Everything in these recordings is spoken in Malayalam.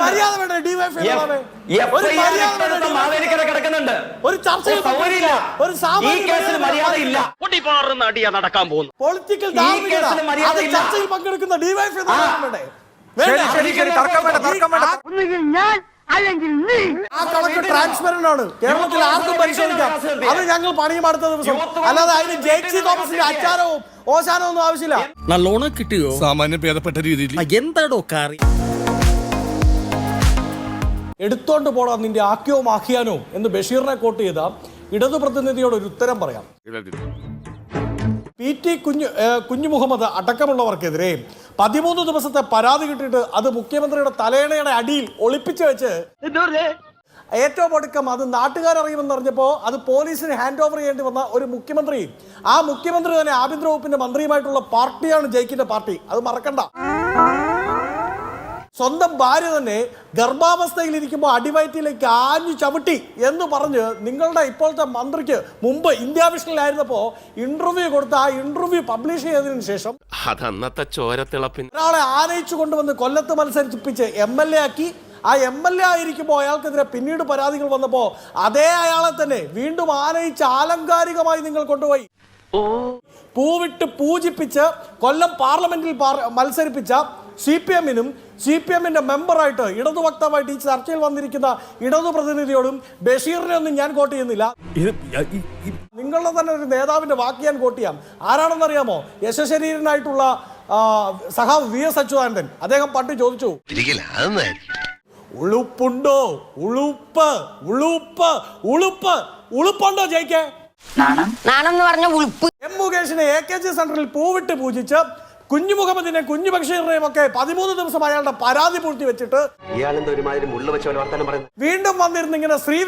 മര്യാദ വേണ്ടേ? ഒരു കിടക്കുന്നുണ്ട്. ഒരു ചർച്ചയിൽ സൗകര്യമില്ല ഒരു ഈ സാമാന്യ കേസിൽ മര്യാദയില്ല പൊട്ടിപ്പാറുന്ന അടിയാ നടക്കാൻ പോകുന്നു പൊളിറ്റിക്കൽ. ചർച്ചയിൽ പങ്കെടുക്കുന്ന വേണ്ട? തർക്കം വേണ്ട ആ കണക്ക് ട്രാൻസ്പെറന്റ് ആണ് കേരളത്തിൽ ആർക്കും പരിശോധിക്കാം. അത് ഞങ്ങൾ പണിയും അടുത്ത ദിവസം. അല്ലാതെ അതിന് ജെയ്സി തോമസിന്റെ അച്ചാരവും ഓശാനോ ഒന്നും ആവശ്യമില്ല. നല്ലോണം കിട്ടിയോ? സാമാന്യം ഭേദപ്പെട്ട രീതിയിൽ. എന്താടോ കാറി? എടുത്തോണ്ട് പോടാ നിന്റെ ആക്കിയോ മാക്കിയാനോ എന്ന് ബഷീറിനെ കോട്ട് ചെയ്ത ഇടതു പ്രതിനിധിയോട് ഒരു ഉത്തരം പറയാം. പി ടി കുഞ്ഞു കുഞ്ഞു മുഹമ്മദ് അടക്കമുള്ളവർക്കെതിരെ പതിമൂന്ന് ദിവസത്തെ പരാതി കിട്ടിയിട്ട് അത് മുഖ്യമന്ത്രിയുടെ തലേണയുടെ അടിയിൽ ഒളിപ്പിച്ചു വെച്ച് ഏറ്റവും ഒടുക്കം അത് നാട്ടുകാരറിയുമെന്ന് അറിഞ്ഞപ്പോൾ അത് പോലീസിന് ഹാൻഡ് ഓവർ ചെയ്യേണ്ടി വന്ന ഒരു മുഖ്യമന്ത്രി. ആ മുഖ്യമന്ത്രി തന്നെ ആഭ്യന്തര വകുപ്പിന്റെ മന്ത്രിയുമായിട്ടുള്ള പാർട്ടിയാണ് ജയിക്കിന്റെ പാർട്ടി. അത് മറക്കണ്ട. സ്വന്തം ഭാര്യ തന്നെ ഗർഭാവസ്ഥയിൽ ഇരിക്കുമ്പോൾ അടിവയറ്റിലേക്ക് ആഞ്ഞു ചവിട്ടി എന്ന് പറഞ്ഞ് നിങ്ങളുടെ ഇപ്പോഴത്തെ മന്ത്രിക്ക് മുമ്പ് ഇന്ത്യ വിഷനിലായിരുന്നപ്പോൾ ഇന്റർവ്യൂ കൊടുത്ത ആ ഇന്റർവ്യൂ പബ്ലിഷ് ചെയ്തതിനു ശേഷം അതന്നത്തെ ചോരത്തിളപ്പിന് ഒരാളെ ആനയിച്ചു കൊണ്ടുവന്ന് കൊല്ലത്ത് മത്സരിപ്പിച്ച് എം എൽ എ ആക്കി. ആ എം എൽ എ ആയിരിക്കുമ്പോൾ അയാൾക്കെതിരെ പിന്നീട് പരാതികൾ വന്നപ്പോൾ അതേ അയാളെ തന്നെ വീണ്ടും ആനയിച്ച് ആലങ്കാരികമായി നിങ്ങൾ കൊണ്ടുപോയി. പൂവിട്ട് പൂജിപ്പിച്ച് കൊല്ലം പാർലമെന്റിൽ മത്സരിപ്പിച്ച സി പി എമ്മിനും സി പി എമ്മിന്റെ മെമ്പറായിട്ട് ഇടതു വക്താവായിട്ട് ഈ ചർച്ചയിൽ വന്നിരിക്കുന്ന ഇടതു പ്രതിനിധിയോടും ബഷീറിനെ ഒന്നും ഞാൻ കോട്ട് ചെയ്യുന്നില്ല. നിങ്ങളുടെ തന്നെ ഒരു നേതാവിന്റെ വാക്ക് ഞാൻ കോട്ട് ചെയ്യാം. ആരാണെന്നറിയാമോ? യശശരീരനായിട്ടുള്ള സഹാ വി എസ് അച്യുതാനന്ദൻ. അദ്ദേഹം പണ്ട് ചോദിച്ചു ഉളുപ്പുണ്ടോ? ഉളുപ്പ് ഉളുപ്പ് ഉളുപ്പ് ഉളുപ്പുണ്ടോ ജയിക്കേ? എന്ന് പറഞ്ഞ ഉളുപ്പ്. എം മുകേഷിനെ എ കെ ജി സെന്ററിൽ പൂവിട്ട് പൂജിച്ച് കുഞ്ഞു മുഹമ്മദിനെ കുഞ്ഞു ബഷീറിനെയും ഒക്കെ പതിമൂന്ന് ദിവസം അയാളുടെ പരാതി പൂഴ്ത്തി വെച്ചിട്ട് വീണ്ടും വന്നിരുന്നിങ്ങനെ ഇങ്ങനെ സ്ത്രീ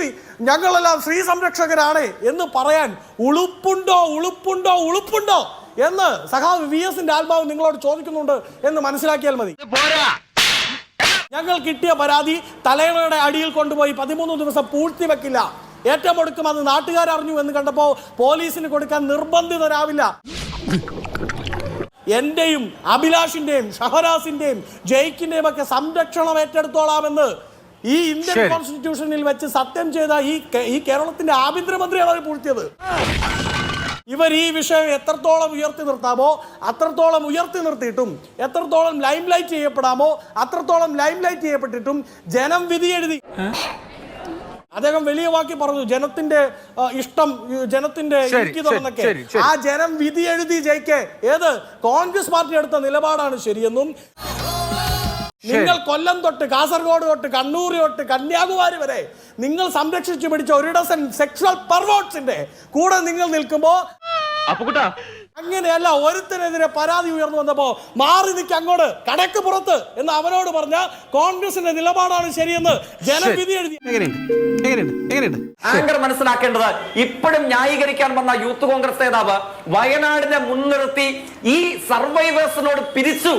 ഞങ്ങളെല്ലാം സ്ത്രീ സംരക്ഷകരാണ് എന്ന് പറയാൻ ഉളുപ്പുണ്ടോ ഉളുപ്പുണ്ടോ ഉളുപ്പുണ്ടോ എന്ന് സഖാവ് വി എസിന്റെ ആത്മാവ് നിങ്ങളോട് ചോദിക്കുന്നുണ്ട് എന്ന് മനസ്സിലാക്കിയാൽ മതി. ഞങ്ങൾ കിട്ടിയ പരാതി തലയുടെ അടിയിൽ കൊണ്ടുപോയി പതിമൂന്ന് ദിവസം പൂഴ്ത്തി വെക്കില്ല. ഏറ്റവും ഒടുക്കം അത് നാട്ടുകാരറിഞ്ഞു എന്ന് കണ്ടപ്പോ പോലീസിന് കൊടുക്കാൻ നിർബന്ധിതരാവില്ല. എന്റെയും അഭിലാഷിന്റെയും ഷഹരാസിന്റെയും ജയിക്കിന്റെയും ഒക്കെ സംരക്ഷണം ഏറ്റെടുത്തോളാമെന്ന് ഈ ഇന്ത്യൻ കോൺസ്റ്റിറ്റ്യൂഷനിൽ വെച്ച് സത്യം ചെയ്ത ഈ ഈ കേരളത്തിന്റെ ആഭ്യന്തരമന്ത്രിയാണ് അത് പൂഴ്ത്തിയത്. ഇവർ ഈ വിഷയം എത്രത്തോളം ഉയർത്തി നിർത്താമോ അത്രത്തോളം ഉയർത്തി നിർത്തിയിട്ടും എത്രത്തോളം ലൈം ലൈറ്റ് ചെയ്യപ്പെടാമോ അത്രത്തോളം ലൈം ലൈറ്റ് ചെയ്യപ്പെട്ടിട്ടും ജനം വിധി എഴുതി അദ്ദേഹം വലിയ വാക്കി പറഞ്ഞു ജനത്തിന്റെ ഇഷ്ടം ജനത്തിന്റെ ശരി. ആ ജനം വിധി എഴുതി ജയിക്കെ. ഏത്? കോൺഗ്രസ് പാർട്ടി എടുത്ത നിലപാടാണ് ശരിയെന്നും. നിങ്ങൾ കൊല്ലം തൊട്ട് കാസർഗോഡ് തൊട്ട് കണ്ണൂർ തൊട്ട് കന്യാകുമാരി വരെ നിങ്ങൾ സംരക്ഷിച്ചു പിടിച്ച ഒരു ഡസൻ സെക്ഷൽ പെർവോട്ട്സിന്റെ കൂടെ നിങ്ങൾ നിൽക്കുമ്പോ അപ്പുകുട്ടാ അങ്ങനെയല്ല ഒരുത്തനെതിരെ പരാതി ഉയർന്നു വന്നപ്പോ മാറി നിൽക്ക് അങ്ങോട്ട് കടക്ക് പുറത്ത് എന്ന് അവനോട് പറഞ്ഞ കോൺഗ്രസിന്റെ നിലപാടാണ് ശരിയെന്ന് ജനവിധി എഴുതി ആങ്കർ മനസ്സിലാക്കേണ്ടത് ഇപ്പോഴും ന്യായീകരിക്കാൻ വന്ന യൂത്ത് കോൺഗ്രസ് നേതാവ് വയനാടിനെ മുൻനിർത്തി ഈ സർവൈവേഴ്സിനോട് പിരിച്ചു.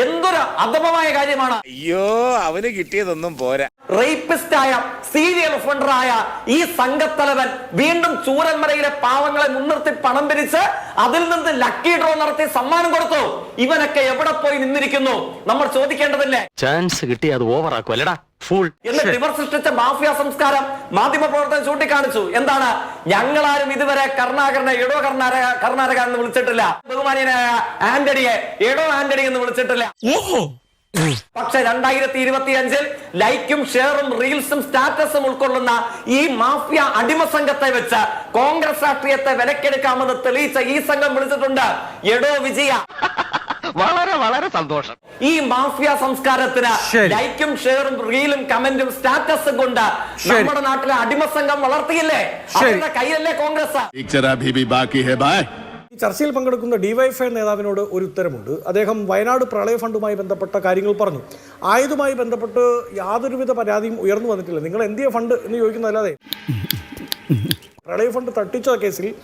എന്തൊരു അധമമായ കാര്യമാണ്. അയ്യോ അവന് കിട്ടിയതൊന്നും പോരാ. റേപ്പിസ്റ്റായ സീരിയൽ ഒഫൻഡറായ ഈ സംഘത്തലവൻ വീണ്ടും ചൂരന്മരയിലെ പാവങ്ങളെ മുൻനിർത്തി പണം പിരിച്ച് അതിൽ നിന്ന് ലക്കി ഡ്രോ നടത്തി സമ്മാനം കൊടുത്തു. ഇവനൊക്കെ എവിടെ പോയി നിന്നിരിക്കുന്നു? നമ്മൾ ചോദിക്കേണ്ടതില്ലേ? ചാൻസ് കിട്ടി അത് ഓവറാക്കും അല്ലടാ ഫുൾ എന്നിട്ട് ഇവർ സൃഷ്ടിച്ച മാഫിയ സംസ്കാരം മാധ്യമ പ്രവർത്തനം ചൂണ്ടിക്കാണിച്ചു. എന്താണ്? ഞങ്ങളാരും ഇതുവരെ കർണാകരനെ എടോ കർണാടക കർണാടക എന്ന് വിളിച്ചിട്ടില്ല. ബഹുമാനിയനായ ആന്റണിയെ എടോ ആന്റണി എന്ന് വിളിച്ചിട്ടില്ല. പക്ഷെ രണ്ടായിരത്തി ഇരുപത്തി അഞ്ചിൽ ലൈക്കും ഷെയറും റീൽസും സ്റ്റാറ്റസും ഉൾക്കൊള്ളുന്ന ഈ മാഫിയ അടിമ സംഘത്തെ വെച്ച് കോൺഗ്രസ് രാഷ്ട്രീയത്തെ വിലക്കെടുക്കാമെന്ന് തെളിയിച്ച ഈ സംഘം വിളിച്ചിട്ടുണ്ട്. എടോ വിജയ. വളരെ വളരെ സന്തോഷം. ഈ മാഫിയ സംസ്കാരത്തിന് ലൈക്കും ഷെയറും റീലും കമന്റും സ്റ്റാറ്റസും കൊണ്ട് നമ്മുടെ നാട്ടിലെ അടിമ സംഘം വളർത്തിയില്ലേ? അവരുടെ കയ്യിലല്ലേ കോൺഗ്രസ്? ചർച്ചയിൽ പങ്കെടുക്കുന്ന ഡിവൈഎഫ്ഐ നേതാവിനോട് ഒരു ഉത്തരമുണ്ട്. അദ്ദേഹം വയനാട് പ്രളയ ഫണ്ടുമായി ബന്ധപ്പെട്ട കാര്യങ്ങൾ പറഞ്ഞു. ആയതുമായി ബന്ധപ്പെട്ട് യാതൊരുവിധ പരാതിയും ഉയർന്നു വന്നിട്ടില്ല. നിങ്ങൾ എന്തിയ ഫണ്ട് എന്ന് ചോദിക്കുന്നതല്ലാതെ. പ്രളയ ഫണ്ട് തട്ടിച്ച കേസിൽ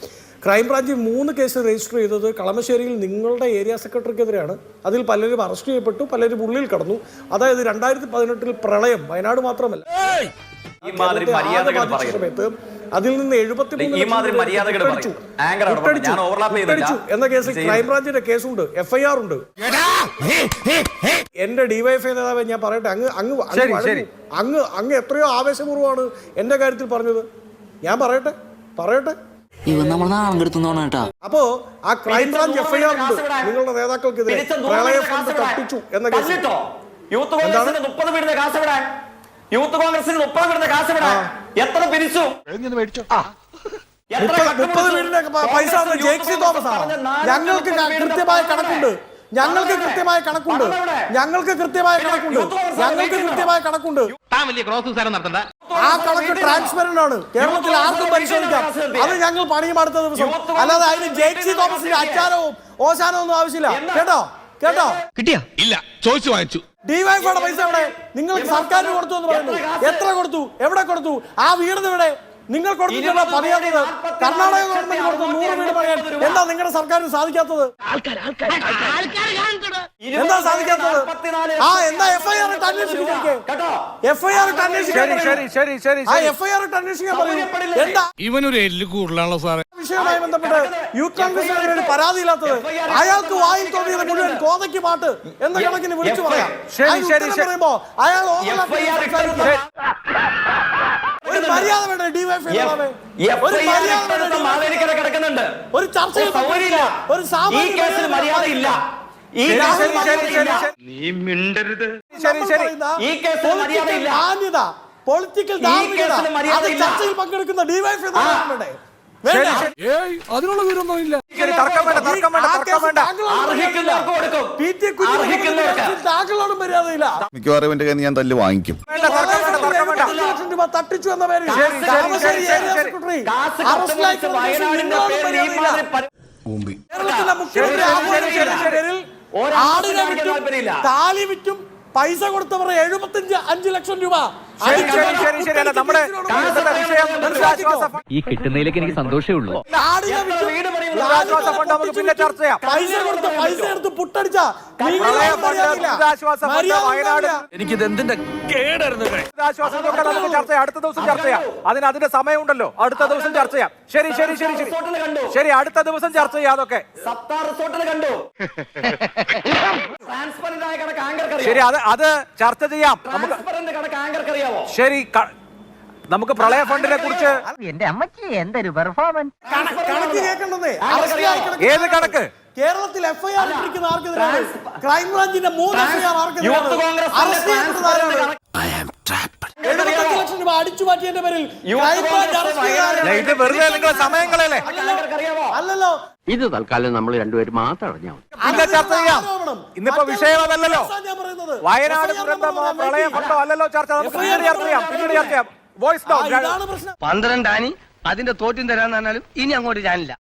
ക്രൈംബ്രാഞ്ച് മൂന്ന് കേസ് രജിസ്റ്റർ ചെയ്തത് കളമശ്ശേരിയിൽ നിങ്ങളുടെ ഏരിയ സെക്രട്ടറിക്കെതിരെയാണ്. അതിൽ പലരും അറസ്റ്റ് ചെയ്യപ്പെട്ടു പലരും ഉള്ളിൽ കടന്നു. അതായത് രണ്ടായിരത്തി പതിനെട്ടിൽ പ്രളയം വയനാട് മാത്രമല്ല. സമയത്ത് അതിൽ നിന്ന് എഴുപത്തി ഈ മാതിരി മര്യാദകൾ പറയും. ആങ്കർ ഞാൻ overlap ചെയ്തില്ല. എന്ന കേസിൽ. ക്രൈംബ്രാഞ്ചിന്റെ കേസുണ്ട്. എഫ്ഐആർ ഉണ്ട്. എന്റെ ഡിവൈഎഫ്ഐ നേതാവ് ഞാൻ പറയട്ടെ. അങ്ങ് അങ്ങ്. അങ്ങ് അങ്ങ് എത്രയോ ആവേശപൂർവമാണ് എന്റെ കാര്യത്തിൽ പറഞ്ഞത്. ഞാൻ പറയട്ടെ. പറയട്ടെ. ഇവൻ നമ്മൾ നാണം കെടുത്തുന്നോണ കേട്ടാ. അപ്പോ ആ ക്രൈംബ്രാഞ്ച് എഫ്ഐആർ ഉണ്ട്. നിങ്ങളുടെ നേതാക്കൾക്കെതിരെ പ്രളയ ഫണ്ട്. തട്ടിച്ചു എന്ന? യൂത്ത് കോൺഗ്രസിന് മുപ്പത് വീടിന്റെ കാശ് വിടാൻ യൂത്ത് കോൺഗ്രസിന് മുപ്പത് വീടിന്റെ കാശ് വിടാൻ എത്ര പിരിച്ചു? എത്ര മുപ്പത് വീടിന്റെ പൈസ തോമസ് ആണ് ഞങ്ങൾക്ക് കൃത്യമായ കണക്കുണ്ട്. ഞങ്ങൾക്ക് കൃത്യമായ കണക്കുണ്ട്. ഞങ്ങൾക്ക് കൃത്യമായ കണക്കുണ്ട്. ഞങ്ങൾക്ക്. കൃത്യമായ കണക്കുണ്ട്. താൻ വലിയ ക്രോസ് നടത്തണ്ട. ആ കണക്ക് ട്രാൻസ്പെറന്റ് ആണ്. കേരളത്തിൽ ആർക്കും പരിശോധിക്കാം. അത് ഞങ്ങൾ പണിയും അടുത്ത ദിവസം. അല്ലാതെ അതിന് ജേക്സി തോമസിന്റെ അച്ചാരവും ഓശാനവും ഒന്നും ആവശ്യമില്ല. കേട്ടോ? കേട്ടോ? കിട്ടിയാ? ഇല്ല. ചോദിച്ചു വാങ്ങിച്ചു. ഡിവൈഫോടെ പൈസ എവിടെ? നിങ്ങൾ സർക്കാരിന് കൊടുത്തു എന്ന് പറയുന്നു. എത്ര? കൊടുത്തു? എവിടെ കൊടുത്തു? ആ വീട് എവിടെ നിങ്ങൾ കൊടുത്തിട്ടുള്ള നാൽപ്പത്തി കർണാടക ഗവൺമെന്റ് കൊടുത്ത നൂറ് വീട് പറയാൻ. എന്താ നിങ്ങളുടെ സർക്കാരിന് സാധിക്കാത്തത്? എന്താ സാധിക്കാത്തത്? ആ എന്താ എഫ്ഐആർ ഇട്ട് അന്വേഷിക്കേ കേട്ടോ? എഫ്ഐആർ ഇട്ട് അന്വേഷിക്കാൻ ശരി ശരി പറയൂ. ശരി ശരി ആ ശരി. എഫ്ഐആർ ഇട്ട് അന്വേഷിക്കാൻ പറയൂ? എന്താ? ഇവനൊരു എല്ല് കൂടുതലാണല്ലോ സാറേ. വിഷയവുമായി ബന്ധപ്പെട്ട് യൂത്ത് കോൺഗ്രസിനെതിരെ പരാതിയില്ലാത്തത് അയാൾക്ക് വായിൽ തോന്നിയത് മുഴുവൻ കോതയ്ക്ക് പാട്ട് എന്ന കണക്കിന് വിളിച്ചു പറയാം. ശരി, അതിന് ശരി, ഉത്തരം ശരി. പറയുമ്പോ അയാൾ overlap മര്യാദ മര്യാദ? മാവേലിക്കര കിടക്കുന്നുണ്ട്. ഒരു കേസിൽ മര്യാദ മര്യാദയില്ല ഈ കേസിൽ. നീ മിണ്ടരുത്. ശരി, ശരി. ഈ കേസിൽ മര്യാദയില്ല. മാന്യത പൊളിറ്റിക്കൽ. ചർച്ചയിൽ പങ്കെടുക്കുന്ന ഡിവൈഫ് നേതാവ് അതിനുള്ള വിവരമൊന്നും ഇല്ല. താങ്കളോട് മര്യാദയില്ല. മിക്കവാറും എന്റെ കയ്യിൽ ഞാൻ തല്ല് വാങ്ങിക്കും. ലക്ഷം രൂപ തട്ടിച്ചു എന്ന പേരിൽ കേരളത്തിലെ മുഖ്യമന്ത്രി ആടിനെ വിറ്റും താലി വിറ്റും പൈസ കൊടുത്തവർ എഴുപത്തിയഞ്ച് അഞ്ച് ലക്ഷം രൂപ. ശരി ശരി ശരി ശരി നമ്മുടെ ഇന്നത്തെ വിഷയം ദുരിതാശ്വാസ ഫണ്ട് ഈ കിട്ടുന്നതിലേക്ക് എനിക്ക് സന്തോഷമേ ഉള്ളൂ. പിന്നെ ചർച്ച ചെയ്യാം. എനിക്കിത് എന്തിന്റെ ചർച്ച അടുത്ത ദിവസം ചർച്ച ചെയ്യാം. അതിന് അതിന്റെ സമയമുണ്ടല്ലോ. അടുത്ത ദിവസം ചർച്ച ചെയ്യാം. ശരി ശരി ശരി ശരി. റിസോർട്ടിൽ കണ്ടു. ശരി അടുത്ത ദിവസം ചർച്ച ചെയ്യാം അതൊക്കെ. കണ്ടു. ശരി അത് അത് ചർച്ച ചെയ്യാം. നമുക്ക് ശരി നമുക്ക് പ്രളയ ഫണ്ടിനെ കുറിച്ച് എന്റെ അമ്മയ്ക്ക് എന്തൊരു പെർഫോമൻസ് കണക്ക് അറസ്റ്റിലായി ഏത് കണക്ക്? കേരളത്തിൽ എഫ്ഐആർ ഇരിക്കുന്ന ആർക്കെതിരാണ് ക്രൈംബ്രാഞ്ചിന്റെ മൂന്ന് എഫ്ഐആർ യൂത്ത് കോൺഗ്രസ് അറസ്റ്റ് ചെയ്യപ്പെട്ടത് ആരാണ്? എഴുപത്തഞ്ച് ലക്ഷം രൂപ അടിച്ചു മാറ്റിയതിന്റെ പേരിൽ ഇത് വെറുതെ നിങ്ങൾ സമയങ്ങളല്ലേ? ആങ്കർക്ക് അല്ലല്ലോ. ഇത് തൽക്കാലം നമ്മൾ രണ്ടുപേരും മാത്രം അറിഞ്ഞാൽ ഇന്ന് ചർച്ച ചെയ്യാം. ഇന്നിപ്പോ വിഷയം അതല്ലല്ലോ. വയനാട് ദുരന്തമോ പ്രളയം പ്രളയ ഫണ്ടോ അല്ലല്ലോ ചർച്ച. നമുക്ക് FIR പിന്നീട് ചർച്ച ചെയ്യാം. പിന്നീട് ചർച്ച ചെയ്യാം. വോയിസ് പന്ത്രണ്ടാനി അതിന്റെ തോറ്റും തരാന്ന് പറഞ്ഞാലും ഇനി അങ്ങോട്ട് ഞാനില്ല.